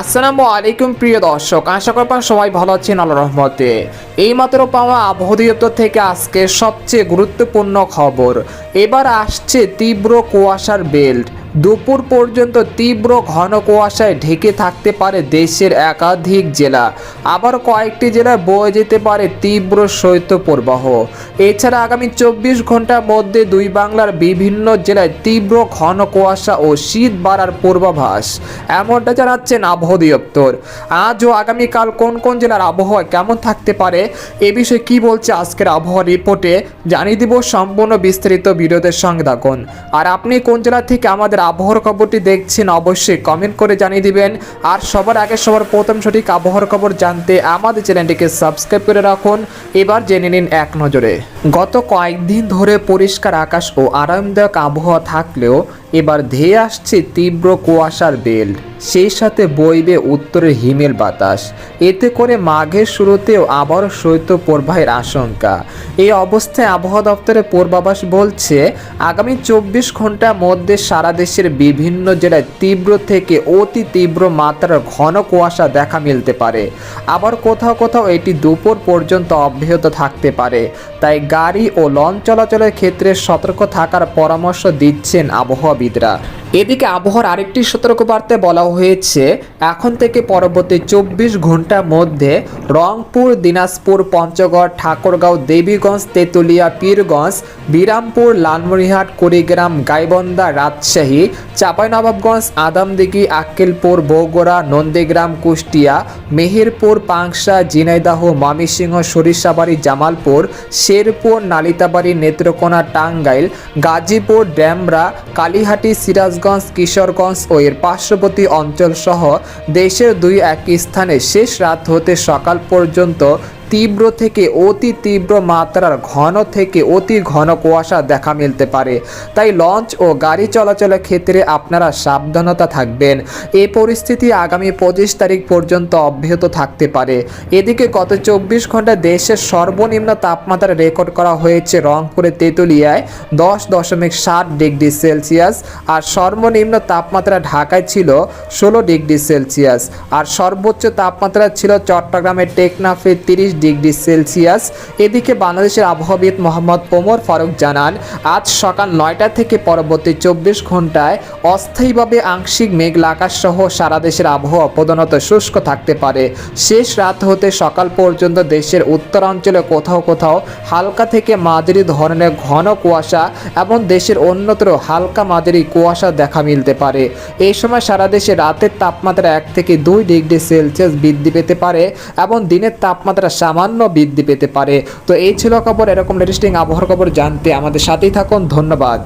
আসসালামু আলাইকুম, প্রিয় দর্শক। আশা করবেন সবাই ভালো আছেন আল্লাহ রহমতে। এইমাত্র পাওয়া আবহাওয়া দপ্তর থেকে আজকে সবচেয়ে গুরুত্বপূর্ণ খবর। এবার আসছে তীব্র কুয়াশার বেল্ট। দুপুর পর্যন্ত তীব্র ঘন কুয়াশায় ঢেকে থাকতে পারে দেশের একাধিক জেলা। আবার কয়েকটি জেলায় বয়ে যেতে পারে তীব্র শৈত্যপ্রবাহ। এছাড়া আগামী চব্বিশ ঘণ্টার মধ্যে দুই বাংলার বিভিন্ন জেলায় তীব্র ঘন কুয়াশা ও শীত বাড়ার পূর্বাভাস। এমনটা জানাচ্ছেন আবহাওয়া দপ্তর। আজ ও আগামীকাল কোন কোন জেলার আবহাওয়া কেমন থাকতে পারে, এ বিষয়ে কি বলছে আজকের আবহাওয়া রিপোর্টে, জানিয়ে দিব সম্পূর্ণ বিস্তারিত ভিডিওদের সঙ্গে থাকুন। আর আপনি কোন জেলা থেকে আমাদের আবহাওয়ার খবরটি দেখছেন অবশ্যই কমেন্ট করে জানিয়ে দিবেন। আর সবার আগে সবার প্রথম সঠিক আবহাওয়ার খবর জানতে আমাদের চ্যানেলটিকে সাবস্ক্রাইব করে রাখুন। এবার জেনে নিন এক নজরে। গত কয়েকদিন ধরে পরিষ্কার আকাশ ও আরামদায়ক আবহাওয়া থাকলেও এবার ধেয়ে আসছে তীব্র কুয়াশার বেল্ট সেই সাথে বইবে উত্তরের হিমেল বাতাস। এতে করে মাঘের শুরুতেও আবারও শৈত্য প্রবাহের আশঙ্কা। এই অবস্থায় আবহাওয়া দপ্তরের পূর্বাভাস বলছে, আগামী চব্বিশ ঘণ্টার মধ্যে সারা দেশের বিভিন্ন জেলায় তীব্র থেকে অতি তীব্র মাত্রার ঘন কুয়াশা দেখা মিলতে পারে। আবার কোথাও কোথাও এটি দুপুর পর্যন্ত অব্যাহত থাকতে পারে। তাই গাড়ি ও লঞ্চ চলাচলের ক্ষেত্রে সতর্ক থাকার পরামর্শ দিচ্ছেন ಬೀದರ? এদিকে আবহাওয়ার আরেকটি সতর্কবার্তায় বলা হয়েছে, এখন থেকে পরবর্তী চব্বিশ ঘণ্টার মধ্যে রংপুর, দিনাজপুর, পঞ্চগড়, ঠাকুরগাঁও, দেবীগঞ্জ, তেঁতুলিয়া, পীরগঞ্জ, বিরামপুর, লালমনিরহাট, কুড়িগ্রাম গাইবন্দা রাজশাহী, চাঁপাইনবাবগঞ্জ, আদামদিঘি, আক্কেলপুর, বগুড়া, নন্দীগ্রাম, কুষ্টিয়া, মেহেরপুর, পাংশা, ঝিনাইদাহ, ময়মনসিংহ, সরিষাবাড়ি, জামালপুর, শেরপুর, নালিতাবাড়ি, নেত্রকোনা, টাঙ্গাইল, গাজীপুর ড্যামরা কালীহাটি, সিরাজগঞ্জ কিশোরগঞ্জ ও এর পার্শ্ববর্তী অঞ্চলসহ দেশের দুই এক স্থানে শেষ রাত হতে সকাল পর্যন্ত তীব্র থেকে অতি তীব্র মাত্রার ঘন থেকে অতি ঘন কুয়াশা দেখা মিলতে পারে। তাই লঞ্চ ও গাড়ি চলাচলের ক্ষেত্রে আপনারা সাবধানতা থাকবেন। এই পরিস্থিতি আগামী পঁচিশ তারিখ পর্যন্ত অব্যাহত থাকতে পারে। এদিকে গত চব্বিশ ঘণ্টা দেশের সর্বনিম্ন তাপমাত্রা রেকর্ড করা হয়েছে রংপুরে তেঁতুলিয়ায় দশ দশমিক সাত ডিগ্রি সেলসিয়াস আর সর্বনিম্ন তাপমাত্রা ঢাকায় ছিল ষোলো ডিগ্রি সেলসিয়াস। আর সর্বোচ্চ তাপমাত্রা ছিল চট্টগ্রামের টেকনাফে তিরিশ ডিগ্রি সেলসিয়াস। এদিকে বাংলাদেশের আবহাওয়াবিদ মোহাম্মদ ওমর ফারুক জানান, আজ সকাল নয়টা থেকে পরবর্তী চব্বিশ ঘন্টায় অস্থায়ীভাবে আংশিক মেঘলা আকাশ সহ সারা দেশের আবহাওয়া প্রধানত শুষ্ক থাকতে পারে। শেষ রাত হতে সকাল পর্যন্ত দেশের উত্তরাঞ্চলে কোথাও কোথাও হালকা থেকে মাঝারি ধরনের ঘন কুয়াশা এবং দেশের অন্যত্র হালকা মাঝারি কুয়াশা দেখা মিলতে পারে। এই সময় সারা দেশে রাতের তাপমাত্রা এক থেকে দুই ডিগ্রি সেলসিয়াস বৃদ্ধি পেতে পারে এবং দিনের তাপমাত্রা সামান্য বৃদ্ধি পেতে পারে। তো এই ছিল খবর, এরকম লেটেস্টিং আবহাওয়ার খবর জানতে আমাদের সাথেই থাকুন। ধন্যবাদ।